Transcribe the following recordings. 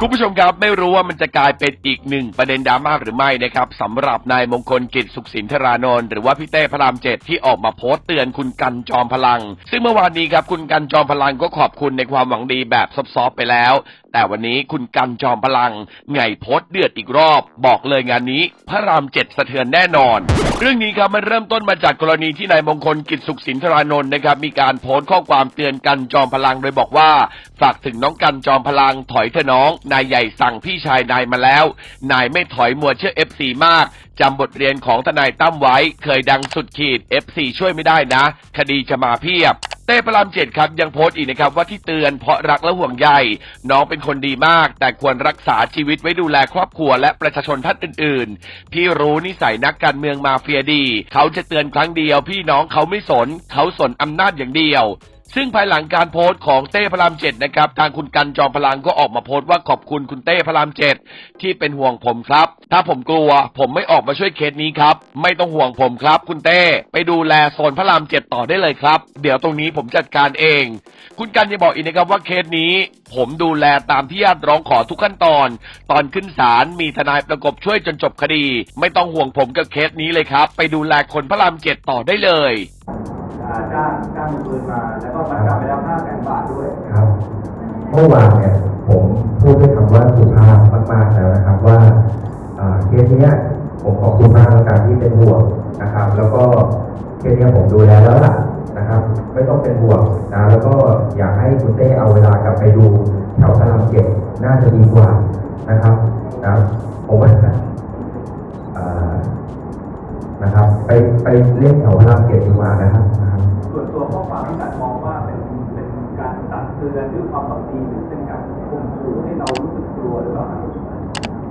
คุณผู้ชมครับไม่รู้ว่ามันจะกลายเป็นอีกหนึ่งประเด็นดราม่าหรือไม่นะครับสำหรับนายมงคลกิจสุขสินธารานนท์หรือว่าพี่เต้พระรามเจ็ดที่ออกมาโพสต์เตือนคุณกันจอมพลัง ซึ่งเมื่อวานนี้ครับคุณกันจอมพลังก็ขอบคุณในความหวังดีแบบซอฟๆไปแล้ว แต่วันนี้คุณกันจอมพลังไงโพสเดือดอีกรอบ บอกเลยงานนี้ พระรามเจ็ดสะเทือนแน่นอน เรื่องนี้ครับมันเริ่มต้นมาจากกรณีที่นายมงคลกิจสุขสินธารานนท์นะครับมีการโพสต์ข้อความเตือนกันจอมพลังโดยบอกว่า ฝากถึงน้องกันจอมพลังถอยเถอะน้องนายใหญ่สั่งพี่ชายนายมาแล้ว นายไม่ถอยมัวเชื่อ FC มากจำบทเรียนของทนายตั้มไว้ เคยดังสุดขีด FC ช่วยไม่ได้นะ คดีจะมาเพียบ เต้ประรามเจ็ดครับยังโพสต์อีกนะครับว่าที่เตือนเพราะรักและห่วงใยน้องเป็นคนดีมาก แต่ควรรักษาชีวิตไว้ดูแลครอบครัวและประชาชนท่านอื่น ๆ พี่รู้นิสัยนักการเมืองมาเฟียดี เขาจะเตือนครั้งเดียว พี่น้องเขาไม่สน เขาสนอำนาจอย่างเดียว ซึ่งภายหลังการโพสต์ของเต้พระรามเจ็ดนะครับทางคุณกันจอมพลังก็ออกมาโพสต์ว่าขอบคุณคุณเต้พระรามเจ็ดที่เป็นห่วงผมครับ ถ้าผมกลัว ผมไม่ออกมาช่วยเคสนี้ครับ ไม่ต้องห่วงผมครับ คุณเต้ไปดูแลโซนพระรามเจ็ดต่อได้เลยครับ เดี๋ยวตรงนี้ผมจัดการเอง คุณกันยังบอกอีกนะครับว่าเคสนี้ ผมดูแลตามที่ญาติร้องขอทุกขั้นตอน ตอนขึ้นศาลมีทนายประกบช่วยจนจบคดี ไม่ต้องห่วงผมกับเคสนี้เลยครับ ไปดูแลคนพระรามเจ็ดต่อได้เลย จ้างจ้างมือปืนมา แล้วก็มันกลับไปแล้วห้าแสนบาทด้วยครับ เมื่อวานเนี่ยผมพูดด้วยคำว่าสุภาพมากๆแล้วนะครับว่าเคสเนี้ยผมขอบคุณมากในการที่เป็นห่วงนะครับ แล้วก็เคสเนี้ยผมดูแลแล้วล่ะนะครับ ไม่ต้องเป็นห่วงนะแล้วก็อยากให้คุณเต้เอาเวลากลับไปดูแถวพระรามเจ็ดน่าจะดีกว่านะครับนะผมว่าอ่านะครับ ไปไปเล่นแถวพระรามเจ็ดดีกว่านะครับ ความที่การมองว่าเป็นเป็นการตักเตือนด้วยความหวังดีหรือเป็นการข่มขู่ให้เรารู้สึกกลัวหรือเปล่า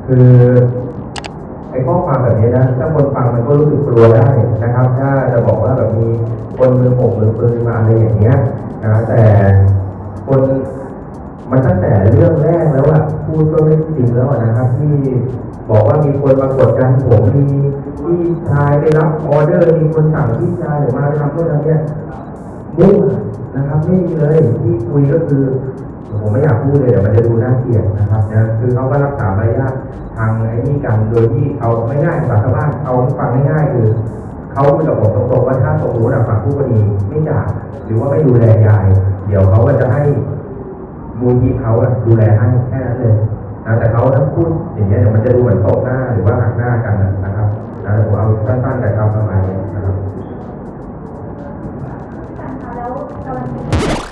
คือไอ้ข้อความแบบนี้นะถ้าคนฟังมันก็รู้สึกกลัวได้นะครับ ถ้าจะบอกว่าแบบมีคนมือโป่งมือปืนมาอะไรอย่างเงี้ยนะแต่คนมันตั้งแต่เรื่องแรกแล้วอะพูดก็ไม่จริงแล้วนะครับที่บอกว่ามีคนมากดดันผมมีพี่ชายไปรับออเดอร์มีคนสั่งพี่ชายหรือมาไปทำโน่นทำเนี่ย มุ่งนะครับไม่มีเลยที่คุยก็คือผมไม่อยากพูดเลยเดี๋ยวมันจะดูน่าเกลียดนะครับนะคือเขาก็รักษามารยาททางไอ้นี่กันโดยที่เอาไม่ง่ายภาษาชาวบ้านเอาฟังง่ายๆคือเขาพูดกับผมตรงๆว่าถ้าสมมติฝั่งผู้กรณีไม่จ่ายหรือว่าไม่ดูแลยาย เดี๋ยวเขาก็จะให้มูลที่เขาดูแลให้แค่นั้นเลยนะแต่เขาถ้าพูดอย่างเงี้ยเดี๋ยวมันจะดูเหมือนตบหน้าหรือว่าหักหน้ากัน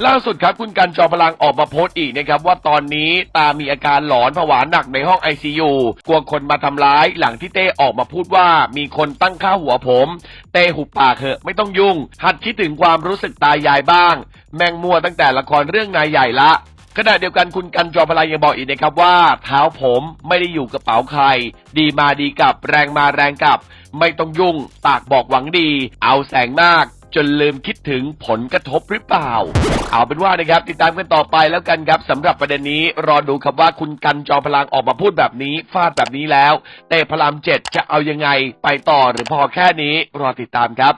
ล่าสุดครับคุณกันจอมพลังออกมาโพสต์อีกนะครับว่าตอนนี้ตามีอาการหลอนผวาหนักในห้องไอซียูกลัวคนมาทำร้าย หลังที่เต้ออกมาพูดว่ามีคนตั้งค่าหัวผม เต้หุบปากเถอะไม่ต้องยุ่ง หัดคิดถึงความรู้สึกตายายบ้าง แมงมัวตั้งแต่ละครเรื่องนายใหญ่ละขณะเดียวกันคุณกันจอมพลังยังบอกอีกนะครับว่า เท้าผมไม่ได้อยู่กระเป๋าใคร ดีมาดีกลับแรงมาแรงกลับ ไม่ต้องยุ่งปากบอกหวังดี เอาแสงมาก จนลืมคิดถึงผลกระทบหรือเปล่า เอาเป็นว่านะครับ ติดตามกันต่อไปแล้วกันครับสำหรับประเด็นนี้ รอดูครับว่าคุณกันจอมพลังออกมาพูดแบบนี้ฟาดแบบนี้แล้วเตะพลามเจ็ดจะเอายังไงไปต่อหรือพอแค่นี้รอติดตามครับ